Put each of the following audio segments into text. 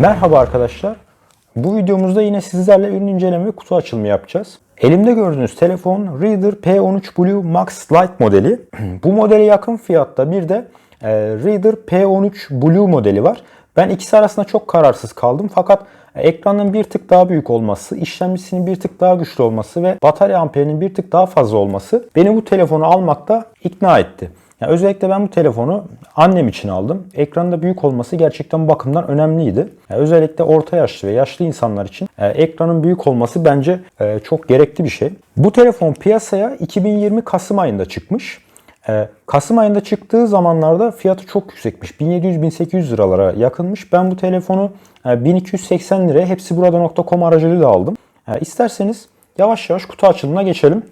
Merhaba arkadaşlar. Bu videomuzda yine sizlerle ürün inceleme ve kutu açılımı yapacağız. Elimde gördüğünüz telefon Reader P13 Blue Max Lite modeli. Bu modele yakın fiyatta bir de e, Reader P13 Blue modeli var. Ben ikisi arasında çok kararsız kaldım fakat ekranın bir tık daha büyük olması, işlemcisinin bir tık daha güçlü olması ve batarya amperinin bir tık daha fazla olması beni bu telefonu almakta ikna etti. Yani özellikle ben bu telefonu annem için aldım. Ekranında büyük olması gerçekten bakımdan önemliydi. Yani özellikle orta yaşlı ve yaşlı insanlar için e, ekranın büyük olması bence e, çok gerekli bir şey. Bu telefon piyasaya 2020 Kasım ayında çıkmış. E, Kasım ayında çıktığı zamanlarda fiyatı çok yüksekmiş. 1700-1800 liralara yakınmış. Ben bu telefonu e, 1280 liraya hepsi burada.com aracılığıyla aldım. E, isterseniz yavaş yavaş kutu açılımına geçelim.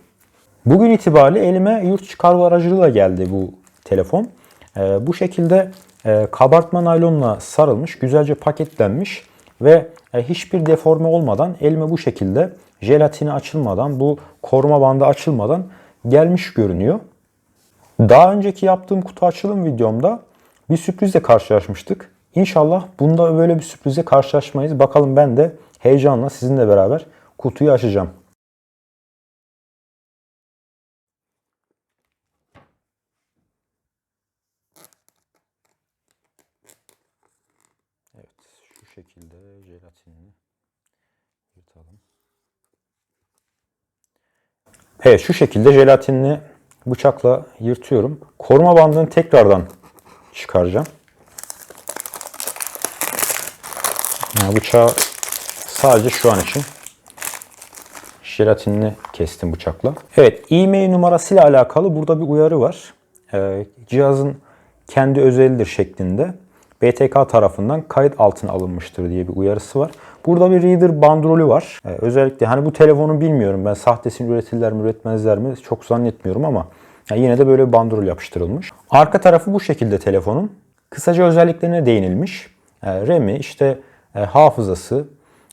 Bugün itibariyle elime yurt içi aracılığıyla geldi bu telefon. Ee, bu şekilde e, kabartma naylonla sarılmış, güzelce paketlenmiş ve e, hiçbir deforme olmadan elime bu şekilde jelatini açılmadan, bu koruma bandı açılmadan gelmiş görünüyor. Daha önceki yaptığım kutu açılım videomda bir sürprizle karşılaşmıştık. İnşallah bunda böyle bir sürprize karşılaşmayız. Bakalım ben de heyecanla sizinle beraber kutuyu açacağım. Evet, şu şekilde jelatinini yırtalım. Evet, şu şekilde jelatinini bıçakla yırtıyorum. Koruma bandını tekrardan çıkaracağım. Yani bıçağı sadece şu an için jelatinini kestim bıçakla. Evet, e-mail numarasıyla alakalı burada bir uyarı var. Ee, cihazın kendi özelidir şeklinde. BTK tarafından kayıt altına alınmıştır diye bir uyarısı var. Burada bir reader bandrolü var. Ee, özellikle hani bu telefonu bilmiyorum ben sahtesini üretirler mi üretmezler mi çok zannetmiyorum ama yani yine de böyle bir bandrol yapıştırılmış. Arka tarafı bu şekilde telefonun. Kısaca özelliklerine değinilmiş. Ee, RAM'i, işte e, hafızası,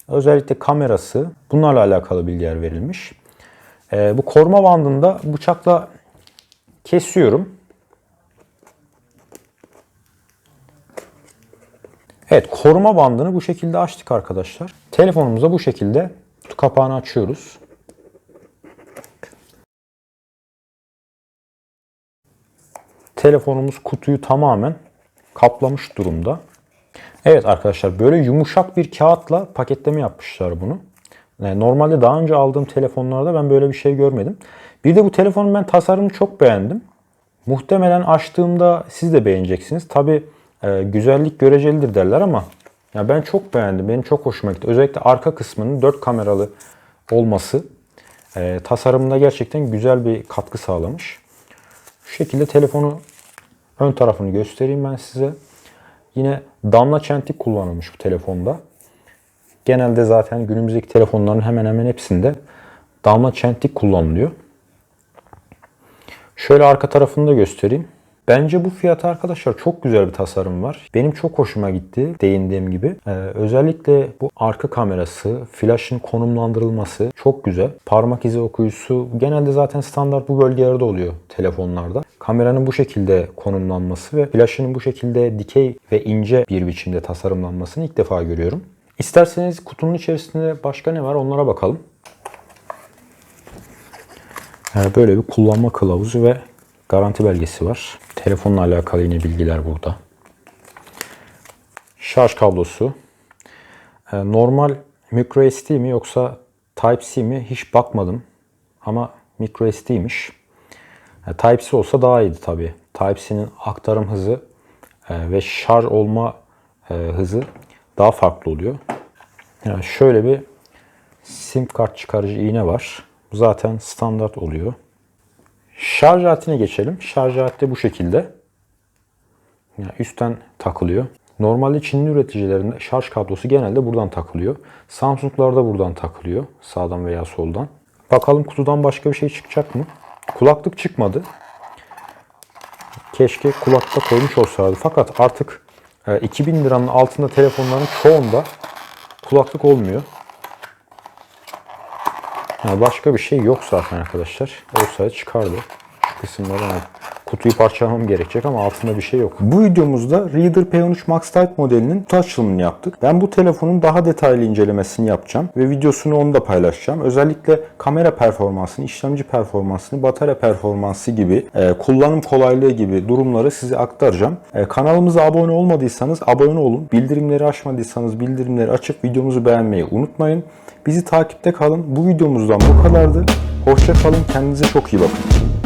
özellikle kamerası bunlarla alakalı bilgiler verilmiş. Ee, bu koruma bandında bıçakla kesiyorum. Evet koruma bandını bu şekilde açtık arkadaşlar. Telefonumuza bu şekilde kutu kapağını açıyoruz. Telefonumuz kutuyu tamamen kaplamış durumda. Evet arkadaşlar böyle yumuşak bir kağıtla paketleme yapmışlar bunu. Normalde daha önce aldığım telefonlarda ben böyle bir şey görmedim. Bir de bu telefonun ben tasarımını çok beğendim. Muhtemelen açtığımda siz de beğeneceksiniz. Tabi e, güzellik görecelidir derler ama ya ben çok beğendim. Benim çok hoşuma gitti. Özellikle arka kısmının 4 kameralı olması e, tasarımında gerçekten güzel bir katkı sağlamış. Şu şekilde telefonu ön tarafını göstereyim ben size. Yine damla çentik kullanılmış bu telefonda. Genelde zaten günümüzdeki telefonların hemen hemen hepsinde damla çentik kullanılıyor. Şöyle arka tarafını da göstereyim. Bence bu fiyata arkadaşlar çok güzel bir tasarım var. Benim çok hoşuma gitti değindiğim gibi. Ee, özellikle bu arka kamerası, flash'ın konumlandırılması çok güzel. Parmak izi okuyucusu genelde zaten standart bu bölgelerde oluyor telefonlarda. Kameranın bu şekilde konumlanması ve flash'ın bu şekilde dikey ve ince bir biçimde tasarımlanmasını ilk defa görüyorum. İsterseniz kutunun içerisinde başka ne var onlara bakalım. Ee, böyle bir kullanma kılavuzu ve garanti belgesi var. Telefonla alakalı yine bilgiler burada. Şarj kablosu. Ee, normal micro SD mi yoksa Type-C mi hiç bakmadım. Ama micro SD'ymiş. Type-C olsa daha iyiydi tabi. Type-C'nin aktarım hızı e, ve şarj olma e, hızı daha farklı oluyor. Yani şöyle bir sim kart çıkarıcı iğne var. Bu zaten standart oluyor. Şarj aletine geçelim. Şarj aleti bu şekilde. Yani üstten takılıyor. Normalde Çinli üreticilerinde şarj kablosu genelde buradan takılıyor. Samsung'larda buradan takılıyor. Sağdan veya soldan. Bakalım kutudan başka bir şey çıkacak mı? Kulaklık çıkmadı. Keşke kulakta koymuş olsaydı. Fakat artık 2000 liranın altında telefonların çoğunda kulaklık olmuyor. Yani başka bir şey yok zaten arkadaşlar. Olsaydı çıkardı. Şu kısımları kutuyu parçalamam gerekecek ama altında bir şey yok. Bu videomuzda Reader P13 Max Lite modelinin kutu açılımını yaptık. Ben bu telefonun daha detaylı incelemesini yapacağım ve videosunu onu da paylaşacağım. Özellikle kamera performansını, işlemci performansını, batarya performansı gibi, e, kullanım kolaylığı gibi durumları size aktaracağım. E, kanalımıza abone olmadıysanız abone olun. Bildirimleri açmadıysanız bildirimleri açıp videomuzu beğenmeyi unutmayın. Bizi takipte kalın. Bu videomuzdan bu kadardı. Hoşça kalın. Kendinize çok iyi bakın.